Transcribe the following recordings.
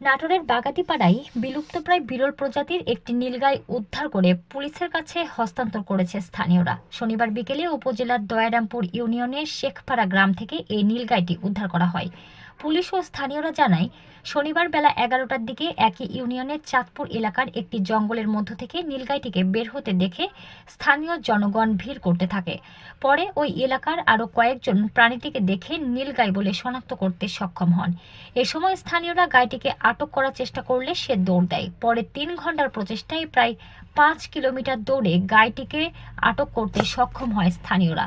নাটোরের বাগাতিপাড়ায় বিলুপ্তপ্রায় বিরল প্রজাতির একটি নীলগাই উদ্ধার করে পুলিশের কাছে হস্তান্তর করেছে স্থানীয়রা। শনিবার বিকেলে উপজেলার দয়ারামপুর ইউনিয়নের শেখপাড়া গ্রাম থেকে এই নীলগাইটি উদ্ধার করা হয়। পুলিশ ও স্থানীয়রা জানায়, শনিবার বেলা এগারোটার দিকে একই ইউনিয়নের চাঁদপুর এলাকার একটি জঙ্গলের মধ্য থেকে নীলগাইটিকে বের হতে দেখে স্থানীয় জনগণ ভিড় করতে থাকে। পরে ওই এলাকার আরও কয়েকজন প্রাণীটিকে দেখে নীলগাই বলে শনাক্ত করতে সক্ষম হন। এ সময় স্থানীয়রা গাইটিকে আটক করার চেষ্টা করলে সে দৌড় দেয়। পরে তিন ঘণ্টার প্রচেষ্টায় প্রায় পাঁচ কিলোমিটার দৌড়ে গাইটিকে আটক করতে সক্ষম হয় স্থানীয়রা।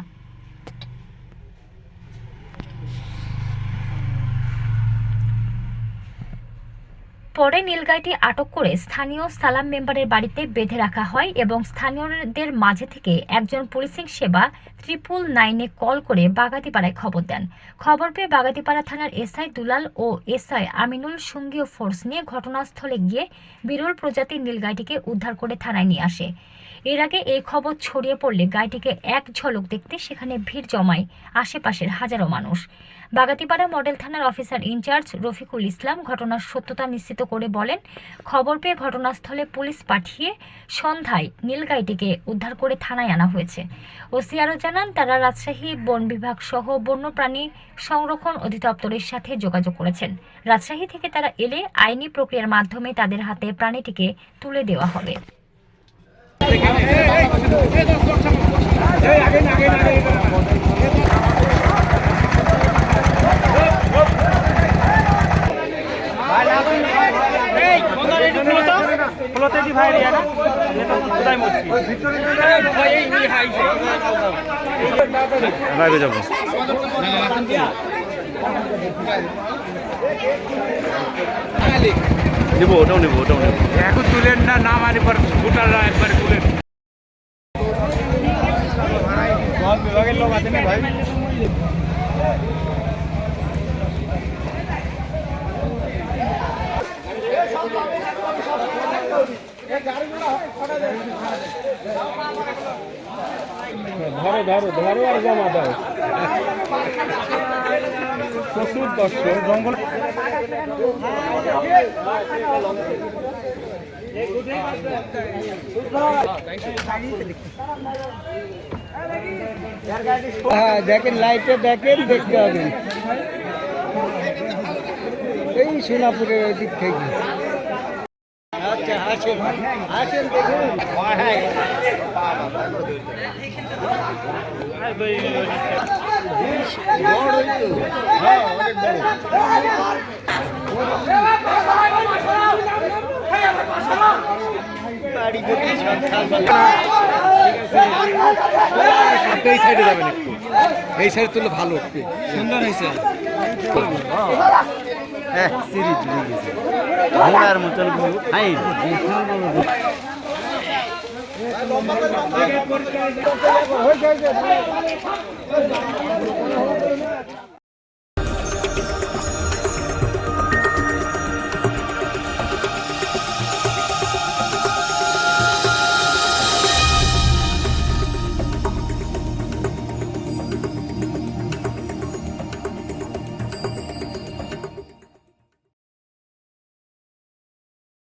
পরে নীলগাইটি আটক করে স্থানীয় সালাম মেম্বারের বাড়িতে বেঁধে রাখা হয় এবং স্থানীয়দের মাঝে থেকে একজন পুলিশিং সেবা ট্রিপল নাইনে কল করে বাগাতিপাড়ায় খবর দেন। খবর পেয়ে বাগাতিপাড়া থানার এসআই দুলাল ও এসআই আমিনুল সঙ্গীয় ফোর্স নিয়ে ঘটনাস্থলে গিয়ে বিরল প্রজাতির নীলগাইটিকে উদ্ধার করে থানায় নিয়ে আসে। এর আগে এই খবর ছড়িয়ে পড়লে গাইটিকে এক ঝলক দেখতে সেখানে ভিড় জমায় আশেপাশের হাজারো মানুষ। বাগাতিপাড়া মডেল থানার officer in charge Rafiqul Islam ঘটনার সত্যতা নিশ্চিত করে বলেন খবর পেয়ে ঘটনাস্থলে পুলিশ পাঠিয়ে সন্ধ্যায় নীলগাইটিকে উদ্ধার করে থানায় আনা হয়েছে ওসি আরও জানান তারা রাজশাহী বন বিভাগ সহ বন্যপ্রাণী সংরক্ষণ অধিদপ্তরের সাথে যোগাযোগ করেছেন রাজশাহী থেকে তারা এলে আইনি প্রক্রিয়ার মাধ্যমে তাদের হাতে প্রাণীটিকে তুলে দেওয়া হবে ফলতে দি ভাই রিয়া কোথায় মুক্তি বাইরে যাব নিবো ওটাও নিবো ওটাও নিবো। এখন তুলেন না না মানে পর ভুটাররা একবার তুলেন। বিভাগের লোক আছে না ভাই? ধরো ধরো ধরো আর জমা দাও। প্রচুর দর্শক জঙ্গল হ্যাঁ দেখেন লাইটে দেখেন দেখতে হবে। এই সোনাপুরের ওই দিক থেকে। আচ্ছা আসেন আসেন দেখুন। এই সাইডে যাবেন এই সাইড তুললে ভালো সুন্দর হয়েছে। হ্যাঁ তুলে ঘোড়ার মতন হাই। হয়েছে